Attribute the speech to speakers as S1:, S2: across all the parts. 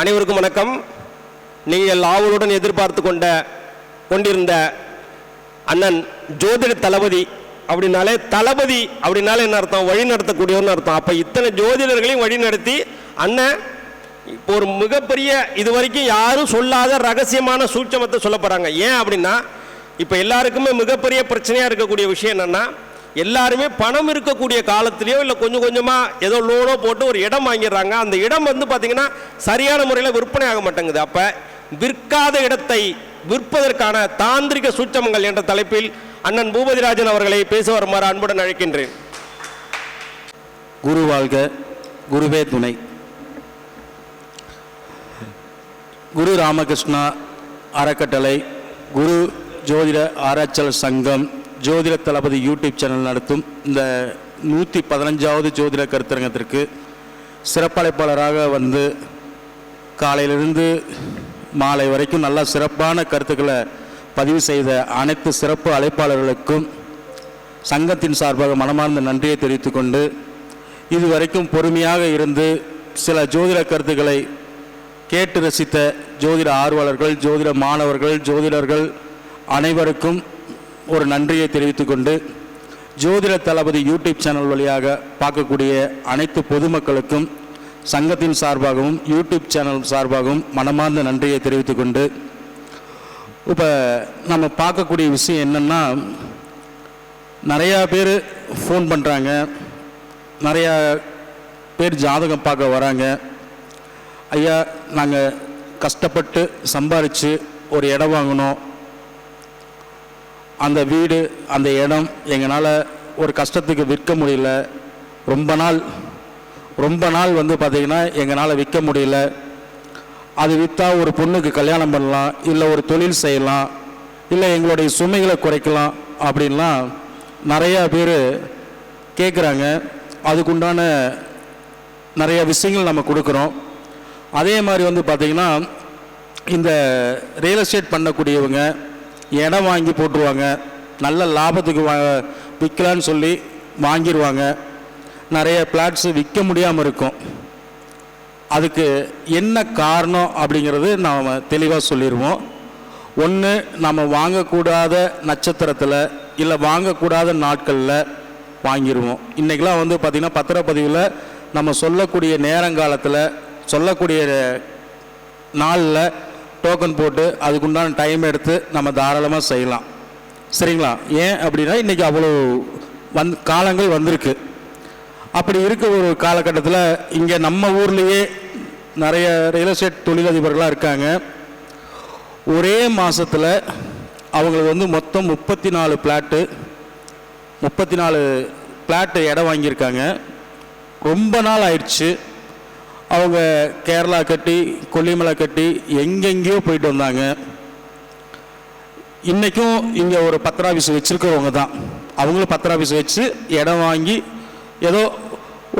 S1: அனைவருக்கும் வணக்கம். நீங்கள் ஆவலுடன் எதிர்பார்த்து கொண்ட கொண்டிருந்த அண்ணன் ஜோதிட தளபதி அப்படின்னாலே தளபதி அப்படின்னாலே என்ன அர்த்தம்? வழி நடத்தக்கூடியவர்னு அர்த்தம். அப்போ இத்தனை ஜோதிடர்களையும் வழி நடத்தி அண்ணன் இப்போ ஒரு மிகப்பெரிய இது வரைக்கும் யாரும் சொல்லாத ரகசியமான சூட்சமத்தை சொல்ல போகிறாங்க ஏன் அப்படின்னா இப்போ எல்லாருக்குமே மிகப்பெரிய பிரச்சனையாக இருக்கக்கூடிய விஷயம் என்னென்னா எல்லாருமே பணம் இருக்கக்கூடிய காலத்திலேயோ இல்லை கொஞ்சம் கொஞ்சமாக ஏதோ லோனோ போட்டு ஒரு இடம் வாங்கிடுறாங்க. அந்த இடம் வந்து பார்த்திங்கன்னா சரியான முறையில் விற்பனை ஆக மாட்டேங்குது. அப்போ விற்காத இடத்தை விற்பதற்கான தாந்திரிக சூட்சமங்கள் என்ற தலைப்பில் அண்ணன் பூபதிராஜன் அவர்களை பேச வருமாறு அன்புடன் அழைக்கின்றேன்.
S2: குரு வாழ்க குருவே துணை. குரு ராமகிருஷ்ணா அறக்கட்டளை குரு ஜோதிட ஆராய்ச்சல் சங்கம் ஜோதிட தளபதி யூடியூப் சேனல் நடத்தும் இந்த நூற்றி பதினஞ்சாவது ஜோதிட கருத்தரங்கத்திற்கு சிறப்பழைப்பாளராக வந்து காலையிலிருந்து மாலை வரைக்கும் நல்ல சிறப்பான கருத்துக்களை பதிவு செய்த அனைத்து சிறப்பு அழைப்பாளர்களுக்கும் சங்கத்தின் சார்பாக மனமார்ந்த நன்றியை தெரிவித்துக்கொண்டு இதுவரைக்கும் பொறுமையாக இருந்து சில ஜோதிட கருத்துக்களை கேட்டு ரசித்த ஜோதிட ஆர்வலர்கள் ஜோதிட மாணவர்கள் ஜோதிடர்கள் அனைவருக்கும் ஒரு நன்றியை தெரிவித்துக் கொண்டு ஜோதிட தளபதி யூடியூப் சேனல் வழியாக பார்க்கக்கூடிய அனைத்து பொதுமக்களுக்கும் சங்கத்தின் சார்பாகவும் யூடியூப் சேனல் சார்பாகவும் மனமார்ந்த நன்றியை தெரிவித்துக் கொண்டு இப்போ நம்ம பார்க்கக்கூடிய விஷயம் என்னென்னா நிறையா பேர் ஃபோன் பண்ணுறாங்க நிறையா பேர் ஜாதகம் பார்க்க வராங்க. ஐயா நாங்கள் கஷ்டப்பட்டு சம்பாரித்து ஒரு இடம் வாங்கினோம். அந்த வீடு அந்த இடம் எங்களால் ஒரு கஷ்டத்துக்கு விற்க முடியல. ரொம்ப நாள் ரொம்ப நாள் வந்து பார்த்திங்கன்னா எங்களால் விற்க முடியல. அது விற்றா ஒரு பொண்ணுக்கு கல்யாணம் பண்ணலாம் இல்லை ஒரு தொழில் செய்யலாம் இல்லை எங்களுடைய சுமைகளை குறைக்கலாம் அப்படின்லாம் நிறையா பேர் கேட்குறாங்க அதுக்குண்டான நிறைய விஷயங்கள் நம்ம கொடுக்குறோம். அதே மாதிரி வந்து பார்த்திங்கன்னா இந்த ரியல் எஸ்டேட் பண்ணக்கூடியவங்க இடம் வாங்கி போட்டுருவாங்க. நல்ல லாபத்துக்கு வா விற்கலான்னு சொல்லி வாங்கிடுவாங்க நிறைய பிளாட்ஸு விற்க முடியாமல் இருக்கும். அதுக்கு என்ன காரணம் அப்படிங்கிறது நாம் தெளிவாக சொல்லிடுவோம் ஒன்று நம்ம வாங்கக்கூடாத நட்சத்திரத்தில் இல்லை வாங்கக்கூடாத நாட்களில் வாங்கிடுவோம் இன்றைக்கெலாம் வந்து பார்த்திங்கன்னா பத்திரப்பதிவில் நம்ம சொல்லக்கூடிய நேரங்காலத்தில் சொல்லக்கூடிய நாளில் டோக்கன் போட்டு அதுக்குண்டான டைம் எடுத்து நம்ம தாராளமாக செய்யலாம். சரிங்களா? ஏன் அப்படின்னா இன்றைக்கி அவ்வளோ வந் காலங்கள் வந்திருக்கு. அப்படி இருக்க ஒரு காலகட்டத்தில் இங்கே நம்ம ஊர்லேயே நிறைய ரியல் எஸ்டேட் தொழிலதிபர்களாக இருக்காங்க. ஒரே மாதத்தில் அவங்களுக்கு வந்து மொத்தம் முப்பத்தி நாலு பிளாட்டு முப்பத்தி நாலு பிளாட்டு இடம் வாங்கியிருக்காங்க. ரொம்ப நாள் ஆயிடுச்சு. அவங்க கேரளா கட்டி கொல்லிமலை கட்டி எங்கெங்கேயோ போயிட்டு வந்தாங்க. இன்றைக்கும் இங்கே ஒரு பத்திர ஆஃபீஸ் வச்சுருக்கிறவங்க தான். அவங்களும் பத்திர ஆஃபீஸ் வச்சு இடம் வாங்கி ஏதோ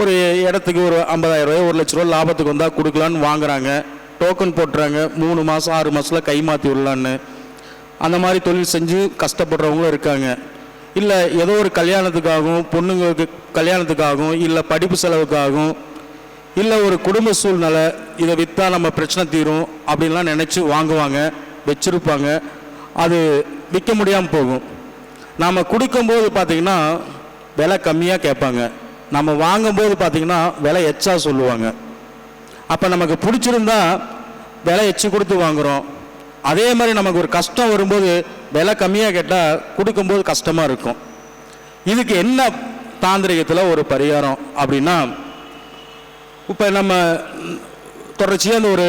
S2: ஒரு இடத்துக்கு ஒரு ஐம்பதாயிரம் ரூபாய் ஒரு லட்ச ரூபா லாபத்துக்கு வந்தால் கொடுக்கலான்னு வாங்குறாங்க. டோக்கன் போட்டுறாங்க. மூணு மாதம் ஆறு மாதத்தில் கை மாற்றி விடலான்னு. அந்த மாதிரி தொழில் செஞ்சு கஷ்டப்படுறவங்களும் இருக்காங்க. இல்லை ஏதோ ஒரு கல்யாணத்துக்காகவும் பொண்ணுங்களுக்கு கல்யாணத்துக்காகவும் இல்லை படிப்பு செலவுக்காகவும் இல்லை ஒரு குடும்ப சூழ்நிலை இதை விற்றா நம்ம பிரச்சனை தீரும் அப்படின்லாம் நினச்சி வாங்குவாங்க வச்சுருப்பாங்க. அது விற்க முடியாமல் போகும். நாம் கொடுக்கும்போது பார்த்திங்கன்னா விலை கம்மியாக கேட்பாங்க. நம்ம வாங்கும்போது பார்த்திங்கன்னா விலை எச்சா சொல்லுவாங்க. அப்போ நமக்கு பிடிச்சிருந்தா விலை எச்சு கொடுத்து வாங்குகிறோம் அதே மாதிரி நமக்கு ஒரு கஷ்டம் வரும்போது விலை கம்மியாக கேட்டால் கொடுக்கும்போது கஷ்டமாக இருக்கும். இதுக்கு என்ன தாந்திரிகத்தில் ஒரு பரிகாரம் அப்படின்னா இப்போ நம்ம தொடர்ச்சியாக இந்த ஒரு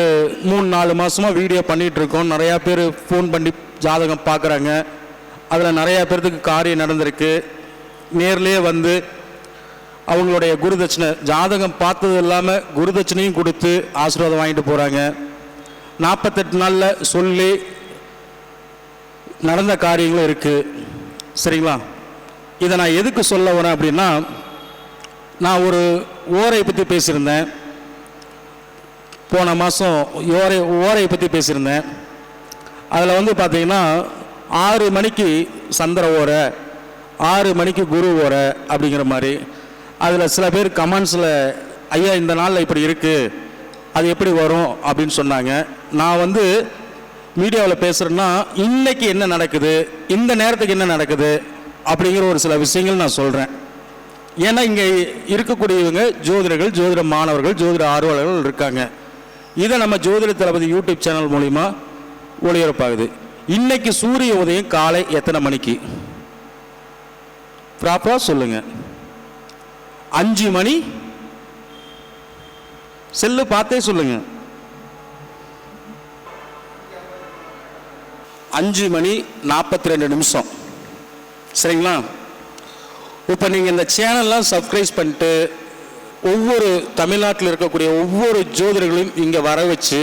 S2: மூணு நாலு மாதமாக வீடியோ பண்ணிகிட்ருக்கோம் நிறையா பேர் ஃபோன் பண்ணி ஜாதகம் பார்க்குறாங்க. அதில் நிறையா பேர்த்துக்கு காரியம் நடந்திருக்கு. நேர்லேயே வந்து அவங்களுடைய குருதட்சணை ஜாதகம் பார்த்தது இல்லாமல் குருதட்சணையும் கொடுத்து ஆசீர்வாதம் வாங்கிட்டு போகிறாங்க நாற்பத்தெட்டு நாளில் சொல்லி நடந்த காரியங்களும் இருக்குது சரிங்களா? இதை நான் எதுக்கு சொல்ல வரேன் அப்படின்னா நான் ஒரு ஓரை பற்றி பேசியிருந்தேன். போன மாதம் ஓரை ஓரை பற்றி பேசியிருந்தேன். அதில் வந்து பார்த்தீங்கன்னா ஆறு மணிக்கு சந்திர ஓரை ஆறு மணிக்கு குரு ஓரை அப்படிங்கிற மாதிரி. அதில் சில பேர் கமெண்ட்ஸில் ஐயா இந்த நாளில் இப்படி இருக்குது அது எப்படி வரும்? அப்படின்னு சொன்னாங்க. நான் வந்து மீடியாவில் பேசுகிறேன்னா இன்றைக்கி என்ன நடக்குது? இந்த நேரத்துக்கு என்ன நடக்குது? அப்படிங்கிற ஒரு சில விஷயங்கள் நான் சொல்கிறேன் ஏன்னா இங்கே இருக்கக்கூடியவங்க ஜோதிடர்கள் ஜோதிட மாணவர்கள் ஜோதிட ஆர்வலர்கள் இருக்காங்க. இதை நம்ம ஜோதிட தளபதி யூடியூப் சேனல் மூலிமா ஒளிபரப்பாகுது. இன்னைக்கு சூரிய உதயம் காலை எத்தனை மணிக்கு? ப்ராப்பராக சொல்லுங்க. அஞ்சு மணி? செல்லு பார்த்தே சொல்லுங்க. அஞ்சு மணி நாற்பத்தி ரெண்டு நிமிஷம். சரிங்களா? இப்போ நீங்கள் இந்த சேனல்லாம் சப்ஸ்கிரைப் பண்ணிட்டு ஒவ்வொரு தமிழ்நாட்டில் இருக்கக்கூடிய ஒவ்வொரு ஜோதிடர்களையும் இங்கே வர வச்சு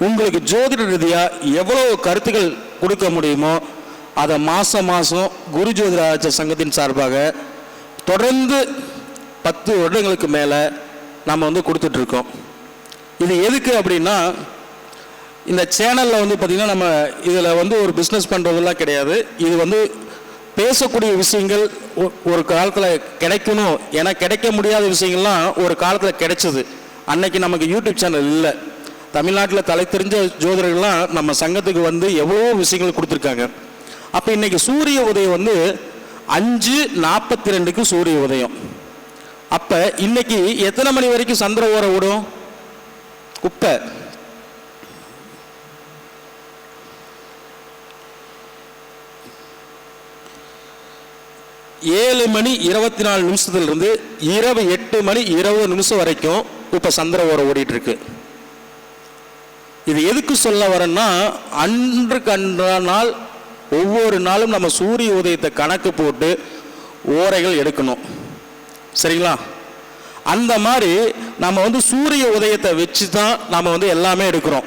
S2: உங்களுக்கு ஜோதிட ரீதியாக எவ்வளோ கருத்துக்கள் கொடுக்க முடியுமோ அதை மாதம் மாதம் குரு ஜோதிட ஆராய்ச்சி சங்கத்தின் சார்பாக தொடர்ந்து பத்து வருடங்களுக்கு மேலே நம்ம வந்து கொடுத்துட்ருக்கோம் இது எதுக்கு அப்படின்னா இந்த சேனலில் வந்து பார்த்திங்கன்னா நம்ம இதில் வந்து ஒரு பிஸ்னஸ் பண்ணுறதெல்லாம் கிடையாது. இது வந்து பேசக்கூடிய விஷயங்கள் ஒ- ஒரு காலத்தில் கிடைக்கணும். ஏன்னா கிடைக்க முடியாத விஷயங்கள்லாம் ஒரு காலத்தில் கிடைச்சது. அன்னைக்கு நமக்கு யூடியூப் சேனல் இல்லை. தமிழ்நாட்டில் தலை தெரிஞ்ச ஜோதிடர்கள்லாம் நம்ம சங்கத்துக்கு வந்து எவ்வளோ விஷயங்கள் கொடுத்துருக்காங்க. அப்போ இன்னைக்கு சூரிய உதயம் வந்து அஞ்சு நாற்பத்தி ரெண்டுக்கு சூரிய உதயம். அப்போ இன்னைக்கு எத்தனை மணி வரைக்கும் சந்திர ஓரம் விடும் குப்பை. ஏழு மணி இருபத்தி நாலு நிமிஷத்துலேருந்து இரவு எட்டு மணி இருபது நிமிஷம் வரைக்கும் இப்போ சந்திர ஓரம் ஓடிட்டு இருக்கு இது எதுக்கு சொல்ல வரேன்னா அன்றுக்கு அன்ற நாள் ஒவ்வொரு நாளும் நம்ம சூரிய உதயத்தை கணக்கு போட்டு ஓரைகள் எடுக்கணும். சரிங்களா? அந்த மாதிரி நம்ம வந்து சூரிய உதயத்தை வச்சு தான் நம்ம வந்து எல்லாமே எடுக்கிறோம்.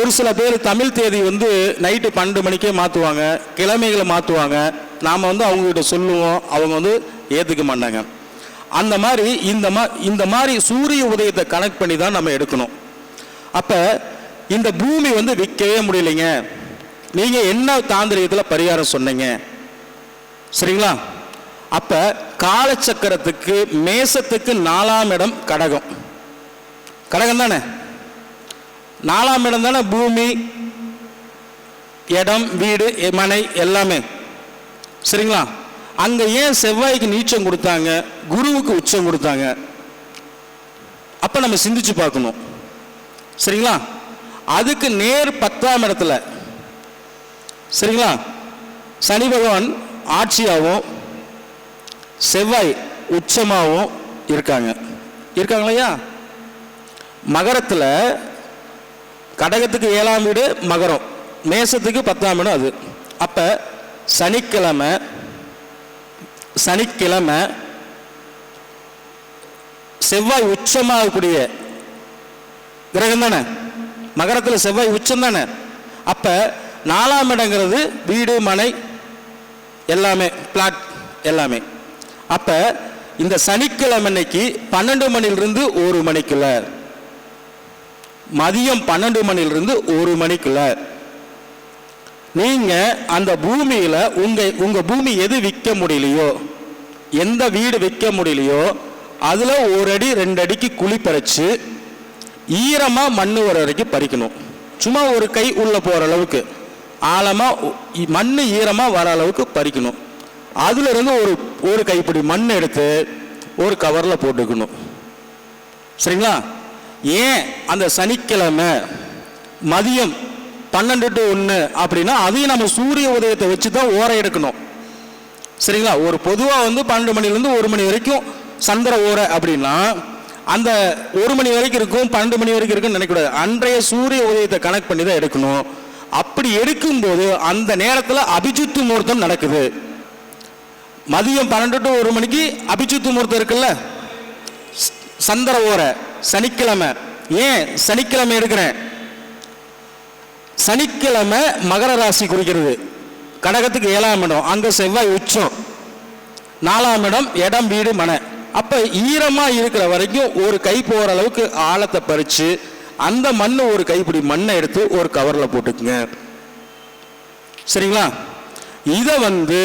S2: ஒரு சில பேர் தமிழ் தேதி வந்து நைட்டு பன்னெண்டு மணிக்கே மாற்றுவாங்க கிழமைகளை மாற்றுவாங்க நாம் வந்து அவங்கக்கிட்ட சொல்லுவோம் அவங்க வந்து ஏற்றுக்க மாட்டாங்க. அந்த மாதிரி இந்த மா இந்த மாதிரி சூரிய உதயத்தை கனெக்ட் பண்ணி தான் நம்ம எடுக்கணும். அப்போ இந்த பூமி வந்து விற்கவே முடியலைங்க. நீங்கள் என்ன தாந்திரிகத்தில் பரிகாரம் சொன்னீங்க? சரிங்களா? அப்போ காலச்சக்கரத்துக்கு மேசத்துக்கு நாலாம் இடம் கடகம். கடகம் தானே? நாலாம் இடம் தானே பூமி இடம் வீடு மனை எல்லாமே. சரிங்களா? அங்க ஏன் செவ்வாய்க்கு நீச்சம் கொடுத்தாங்க? குருவுக்கு உச்சம் கொடுத்தாங்க? அப்ப நம்ம சிந்திச்சு பார்க்கணும். சரிங்களா? அதுக்கு நேர் பத்தாம் இடத்துல. சரிங்களா? சனி பகவான் ஆட்சியாகவும் செவ்வாய் உச்சமாகவும் இருக்காங்க. இருக்காங்களையா மகரத்தில் கடகத்துக்கு ஏழாம் வீடு மகரம். மேசத்துக்கு பத்தாம் இடம் அது. அப்போ சனிக்கிழமை சனிக்கிழமை செவ்வாய் உச்சமாகக்கூடிய கிரகம் தானே? மகரத்தில் செவ்வாய் உச்சம் தானே? அப்போ நாலாம் இடங்கிறது வீடு மனை எல்லாமே பிளாட் எல்லாமே. அப்போ இந்த சனிக்கிழமை அன்னைக்கு பன்னெண்டு மணிலிருந்து ஒரு மணிக்குள்ள. மதியம் பன்னெண்டு மணிலிருந்து ஒரு மணிக்குள்ள. நீங்கள் அந்த பூமியில் உங்கள் உங்கள் பூமி எது விற்க முடியலையோ எந்த வீடு விற்க முடியலையோ அதில் ஒரு அடி ரெண்டு அடிக்கு குழி பறிச்சு ஈரமாக மண்ணு வர வரைக்கும் பறிக்கணும். சும்மா ஒரு கை உள்ளே போகிற அளவுக்கு. ஆழமாக மண் ஈரமாக வர அளவுக்கு பறிக்கணும். அதுலேருந்து ஒரு ஒரு கைப்பிடி மண் எடுத்து ஒரு கவரில் போட்டுக்கணும். சரிங்களா? ஏன் அந்த சனிக்கிழமை மதியம் பன்னெண்டு டு ஒன்று அப்படின்னா அதையும் நம்ம சூரிய உதயத்தை வச்சு தான் ஓரை எடுக்கணும். சரிங்களா? ஒரு பொதுவாக வந்து பன்னெண்டு மணிலேருந்து ஒரு மணி வரைக்கும் சந்திர ஓரை அப்படின்னா அந்த ஒரு மணி வரைக்கும் இருக்கும் பன்னெண்டு மணி வரைக்கும் இருக்குன்னு நினைக்கக்கூடாது. அன்றைய சூரிய உதயத்தை கனெக்ட் பண்ணி தான் எடுக்கணும். அப்படி எடுக்கும்போது அந்த நேரத்தில் அபிஜித்து முகூர்த்தம் நடக்குது. மதியம் பன்னெண்டு டு ஒரு மணிக்கு அபிஜித்து முகூர்த்தம் இருக்குல்ல? சந்திர ஓரை சனிக்கிழமை. ஏன்? சனிக்கிழமை எடுக்கிறேன். சனிக்கிழமை மகர ராசி குறிக்கிறது. கடகத்துக்கு ஏழாம் இடம். அங்கே செவ்வாய் உச்சம். நாலாம் இடம் இடம் வீடு மனை. அப்போ ஈரமாக இருக்கிற வரைக்கும் ஒரு கை போகிற அளவுக்கு ஆழத்தை பறித்து அந்த மண் ஒரு கைப்பிடி மண்ணை எடுத்து ஒரு கவரில் போட்டுக்குங்க. சரிங்களா? இதை வந்து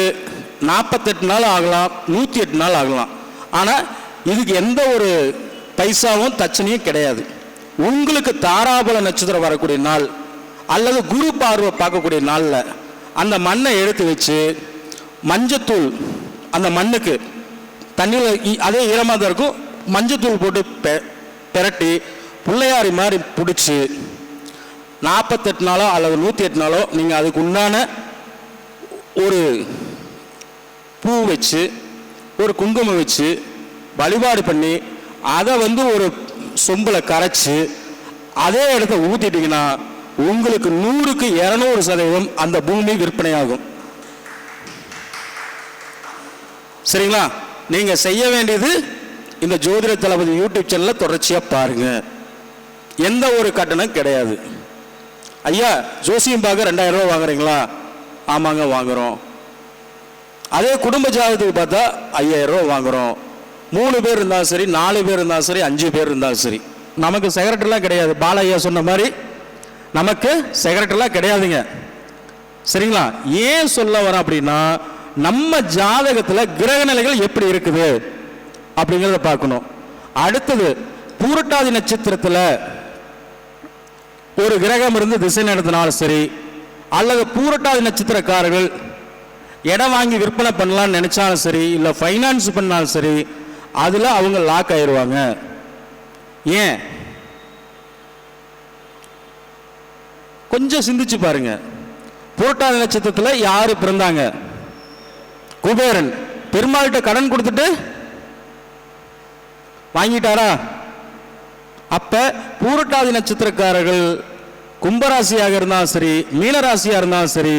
S2: நாற்பத்தெட்டு நாள் ஆகலாம் நூற்றி எட்டு நாள் ஆகலாம். ஆனால் இதுக்கு எந்த ஒரு பைசாவும் தச்சனையும் கிடையாது. உங்களுக்கு தாராபல நட்சத்திரம் வரக்கூடிய நாள் அல்லது குரு பார்வை பார்க்கக்கூடிய நாளில் அந்த மண்ணை எடுத்து வச்சு மஞ்சத்தூள் அந்த மண்ணுக்கு தண்ணியில் அதே ஈரமாக தான் இருக்கும். மஞ்சத்தூள் போட்டு பெ பெரட்டி பிள்ளையாரி மாதிரி பிடிச்சி நாற்பத்தெட்டு நாளோ அல்லது நூற்றி எட்டு நாளோ நீங்கள் அதுக்கு உண்டான ஒரு பூ வச்சு ஒரு குங்குமம் வச்சு வழிபாடு பண்ணி அதை வந்து ஒரு சொம்பில் கரைச்சி அதே இடத்த ஊற்றிட்டிங்கன்னா உங்களுக்கு நூறுக்கு இரநூறு சதவீதம் அந்த பூமி விற்பனையாகும். சரிங்களா? நீங்க செய்ய வேண்டியது இந்த ஜோதிட தளபதி யூடியூப் சேனலில் தொடர்ச்சியாக பாருங்க. எந்த ஒரு கட்டணம் கிடையாது. ஐயா ஜோசியம் பார்க்க ரெண்டாயிரம் ரூபா வாங்குறீங்களா? ஆமாங்க வாங்குறோம். அதே குடும்ப ஜாதகத்துக்கு பார்த்தா ஐயாயிரம் ரூபா வாங்குறோம். மூணு பேர் இருந்தாலும் சரி நாலு பேர் இருந்தாலும் சரி அஞ்சு பேர் இருந்தாலும் சரி. நமக்கு செக்ரட்டரிலாம் கிடையாது. பாலையா சொன்ன மாதிரி நமக்கு செக்ரட்டரிலாம் கிடையாதுங்க. சரிங்களா? ஏன் சொல்ல வரேன் அப்படின்னா நம்ம ஜாதகத்தில் கிரக நிலைகள் எப்படி இருக்குது அப்படிங்கிறத பார்க்கணும். அடுத்தது பூரட்டாதி நட்சத்திரத்தில் ஒரு கிரகம் இருந்து திசை நடத்தினாலும் சரி அல்லது பூரட்டாதி நட்சத்திரக்காரர்கள் இடம் வாங்கி விற்பனை பண்ணலாம்னு நினச்சாலும் சரி இல்லை ஃபைனான்ஸ் பண்ணாலும் சரி அதில் அவங்க லாக் ஆயிடுவாங்க ஏன்? கொஞ்சம் சிந்திச்சு பாருங்க. புரட்டாதி நட்சத்திரத்தில் யார் பிறந்தாங்க? குபேரன். பெருமாள்கிட்ட கடன் கொடுத்துட்டு வாங்கிட்டாரா? அப்ப பூரட்டாதி நட்சத்திரக்காரர்கள் கும்பராசியாக இருந்தாலும் சரி மீனராசியாக இருந்தாலும் சரி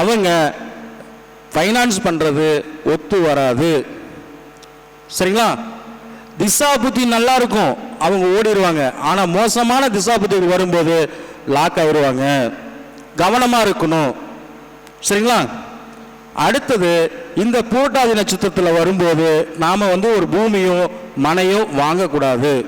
S2: அவங்க ஃபைனான்ஸ் பண்ணுறது ஒத்து வராது. சரிங்களா? திசா புத்தி நல்லா இருக்கும். அவங்க ஓடிடுவாங்க ஆனால் மோசமான திசா புத்தி வரும்போது லாக் ஆயிடுவாங்க கவனமாக இருக்கணும். சரிங்களா? அடுத்தது இந்த பூட்டாதி நட்சத்திரத்தில் வரும்போது நாம் வந்து ஒரு பூமியோ மனையோ வாங்கக்கூடாது.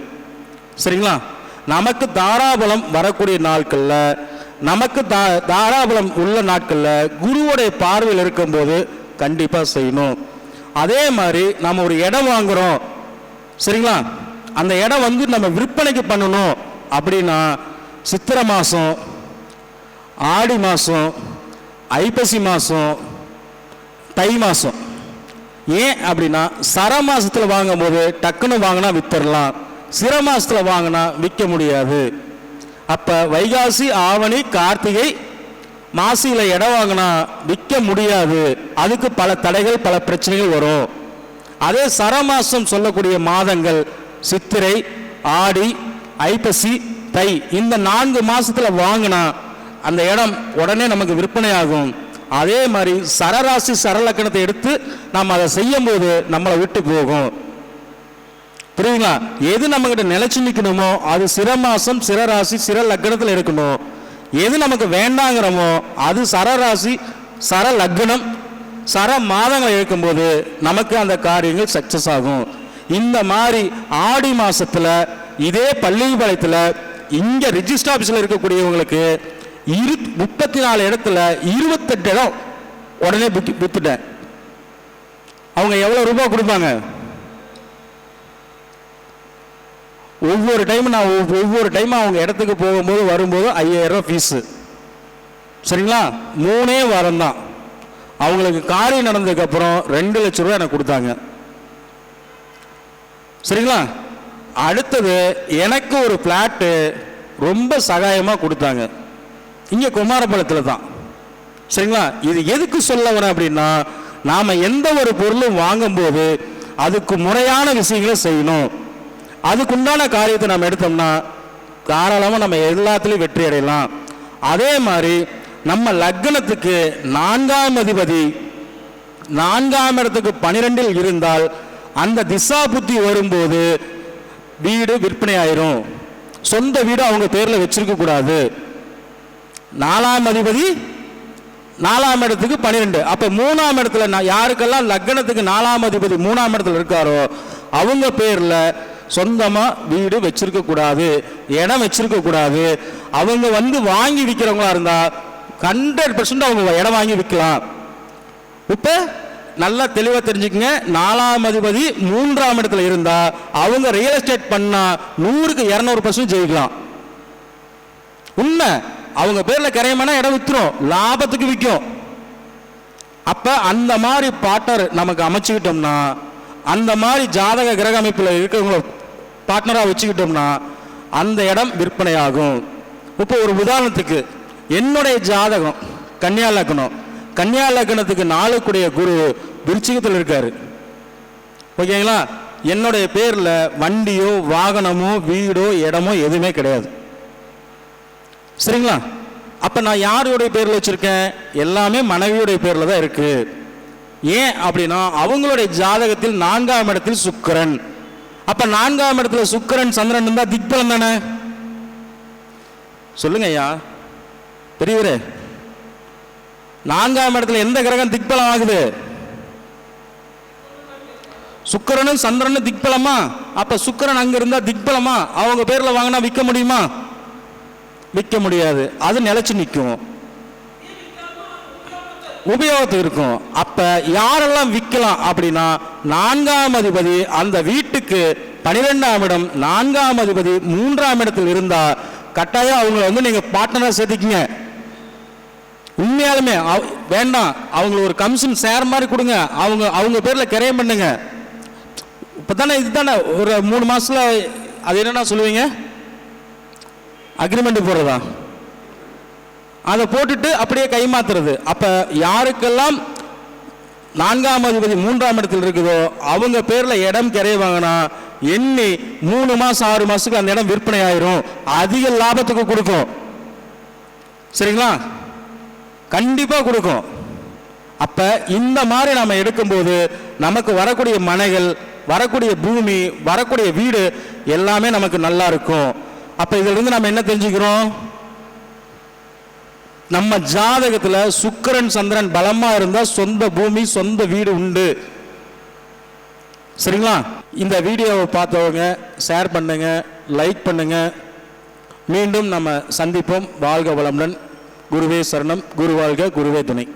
S2: சரிங்களா? நமக்கு தாராபலம் வரக்கூடிய நாட்களில் நமக்கு தா தாராபலம் உள்ள நாட்களில் குருவுடைய பார்வையில் இருக்கும்போது கண்டிப்பாக செய்யணும். அதே மாதிரி நம்ம ஒரு இடம் வாங்குறோம். சரிங்களா? அந்த இடம் வந்து நம்ம விற்பனைக்கு பண்ணணும். அப்படின்னா சித்திரை மாதம் ஆடி மாதம் ஐப்பசி மாதம் தை மாதம் ஏன் அப்படின்னா சர மாசத்துல வாங்கும்போது டக்குன்னு வாங்கினா வித்துடலாம். சிர மாதத்தில் வாங்கினா விற்க முடியாது. அப்போ வைகாசி ஆவணி கார்த்திகை மாசியில் இடம் வாங்கினா விற்க முடியாது. அதுக்கு பல தடைகள் பல பிரச்சனைகள் வரும். அதே சர மாதம் சொல்லக்கூடிய மாதங்கள் சித்திரை ஆடி ஐப்பசி தை இந்த நான்கு மாசத்துல வாங்கினா அந்த இடம் உடனே நமக்கு விற்பனை ஆகும் அதே மாதிரி சரராசி சரலக்கணத்தை எடுத்து நாம் அதை செய்யும் போது நம்மளை விட்டு போகும். புரியுங்களா எது நம்ம கிட்ட நிலைச்சு நிற்கணுமோ அது சிரமாசம் சிரராசி சிர சிர லக்னத்தில் இருக்கணும். எது நமக்கு வேண்டாங்கிறோமோ அது சரராசி சர லக்னம் சர மாதங்கள் இருக்கும்போது நமக்கு அந்த காரியங்கள் சக்சஸ் ஆகும். இந்த மாதிரி ஆடி மாசத்துல இதே பள்ளிப்பாளையத்தில் இங்க ரிஜிஸ்டர் ஆபீஸ்ல இருக்கக்கூடியவங்களுக்கு இரு முப்பத்தி நாலு இடத்துல இருபத்தெட்டு இடம் உடனே புக் வித்துட்டேன் அவங்க எவ்வளோ ரூபாய் கொடுப்பாங்க? ஒவ்வொரு டைமும் நான் ஒவ்வொரு டைமும் அவங்க இடத்துக்கு போகும்போது வரும்போது ஐயாயிரம் ஃபீஸு சரிங்களா? மூணே வாரம் தான். அவங்களுக்கு காரியம் நடந்ததுக்கப்புறம் ரெண்டு லட்ச ரூபா எனக்கு கொடுத்தாங்க. சரிங்களா? அடுத்தது எனக்கு ஒரு பிளாட்டு ரொம்ப சகாயமாக கொடுத்தாங்க. இங்கே குமாரபாளையத்தில் தான். சரிங்களா? இது எதுக்கு சொல்ல வரேன் அப்படின்னா நாம் எந்த ஒரு பொருளும் வாங்கும்போது அதுக்கு முறையான விஷயங்களை செய்யணும். அதுக்குண்டான காரியத்தை நம்ம எடுத்தோம்னா தாராளமாக நம்ம எல்லாத்துலேயும் வெற்றி அடையலாம். அதே மாதிரி நம்ம லக்னத்துக்கு நான்காம் அதிபதி நான்காம் இடத்துக்கு பனிரெண்டில் இருந்தால் அந்த திசா புத்தி வரும்போது வீடு விற்பனை ஆயிரும். சொந்த வீடு அவங்க பேரில் வச்சிருக்க கூடாது. நாலாம் அதிபதி நாலாம் இடத்துக்கு பன்னிரெண்டு அப்ப மூணாம் இடத்துல நான் யாருக்கெல்லாம் லக்னத்துக்கு நாலாம் அதிபதி மூணாம் இடத்துல இருக்காரோ அவங்க பேர்ல சொந்தமா வீடு வச்சிருக்க கூடாது இடம் வச்சிருக்க கூடாது. அவங்க வந்து வாங்கி விற்கிறவங்களா இருந்தா ஹண்ட்ரட் பர்சன்ட் அவங்க இடம் வாங்கி விற்கலாம் இப்போ நல்லா தெளிவாக தெரிஞ்சுக்கங்க. நாலாம் அதிபதி மூன்றாம் இடத்துல இருந்தா அவங்க ரியல் எஸ்டேட் பண்ணா நூறுக்கு இரநூறு பர்சன்ட் ஜெயிக்கலாம். உண்மை. அவங்க பேர்ல கரையமான இடம் வித்துரும். லாபத்துக்கு விற்கும் அப்ப அந்த மாதிரி பார்ட்னர் நமக்கு அமைச்சுக்கிட்டோம்னா அந்த மாதிரி ஜாதக கிரக அமைப்பில் இருக்கிறவங்கள பார்ட்னராக வச்சுக்கிட்டோம்னா அந்த இடம் விற்பனையாகும். இப்போ ஒரு உதாரணத்துக்கு என்னுடைய ஜாதகம் கன்னியா லக்னம். கன்னியா லக்னத்துக்கு நாளுக்குடைய குரு விருச்சிகத்தில் இருக்காரு. ஓகேங்களா என்னுடைய பேரில் வண்டியோ வாகனமோ வீடோ இடமோ எதுவுமே கிடையாது. சரிங்களா? அப்போ நான் யாருடைய பேரில் வச்சுருக்கேன்? எல்லாமே மனைவியுடைய பேரில் தான் இருக்குது ஏன் அப்படின்னா அவங்களுடைய ஜாதகத்தில் நான்காம் இடத்தில் சுக்கரன். அப்போ நான்காம் இடத்துல சுக்கரன் சந்திரன் இருந்தால் திக்பலம் தானே? சொல்லுங்க ஐயா. பெரியவரே. நான்காம் இடத்துல எந்த கிரகம் திக்பலம் ஆகுது? சுக்கரனும் சந்திரனும் திக்பலமா? அப்ப சுக்கிரன் அங்க இருந்தா திக்பலமா? அவங்க பேர்ல வாங்கினா விற்க முடியுமா? விற்க முடியாது. அது நிலைச்சு நிற்கும். உபயோகத்தை இருக்கும். அப்ப யாரெல்லாம் விற்கலாம் அப்படின்னா நான்காம் அதிபதி அந்த வீட்டுக்கு பனிரெண்டாம் இடம் நான்காம் அதிபதி மூன்றாம் இடத்தில் இருந்தா கட்டாயம் அவங்கள வந்து நீங்க பார்ட்னரா சேர்த்துக்கிங்க. உண்மையாலுமே வேண்டாம். அவங்களுக்கு ஒரு கமிஷன் சேர் மாதிரி கொடுங்க. அவங்க அவங்க பேரில் கிரையம் பண்ணுங்க. இப்பதானே இதுதானே ஒரு மூணு மாதத்தில் அது என்னென்னா சொல்லுவீங்க? அக்ரிமெண்ட் போடுறதா? அதை போட்டுட்டு அப்படியே கைமாத்துறது அப்போ யாருக்கெல்லாம் நான்காம் அதிபதி மூன்றாம் இடத்தில் இருக்குதோ அவங்க பேரில் இடம் கிரைய வாங்கினா எண்ணி மூணு மாதம் ஆறு மாதத்துக்கு அந்த இடம் விற்பனை ஆயிரும். அதிக லாபத்துக்கு கொடுக்கும். சரிங்களா? கண்டிப்பாக கொடுக்கும். அப்போ இந்த மாதிரி நம்ம எடுக்கும்போது நமக்கு வரக்கூடிய மனைகள் வரக்கூடிய பூமி வரக்கூடிய வீடு எல்லாமே நமக்கு நல்லா இருக்கும். அப்போ இதிலிருந்து நம்ம என்ன தெரிஞ்சுக்கிறோம்? நம்ம ஜாதகத்தில் சுக்கிரன் சந்திரன் பலமாக இருந்தால் சொந்த பூமி சொந்த வீடு உண்டு. சரிங்களா? இந்த வீடியோவை பார்த்தவங்க ஷேர் பண்ணுங்கள் லைக் பண்ணுங்கள் மீண்டும் நம்ம சந்திப்போம். வாழ்க வளமுடன். குருவே சரணம் குருவாழ்க குருவே துணை.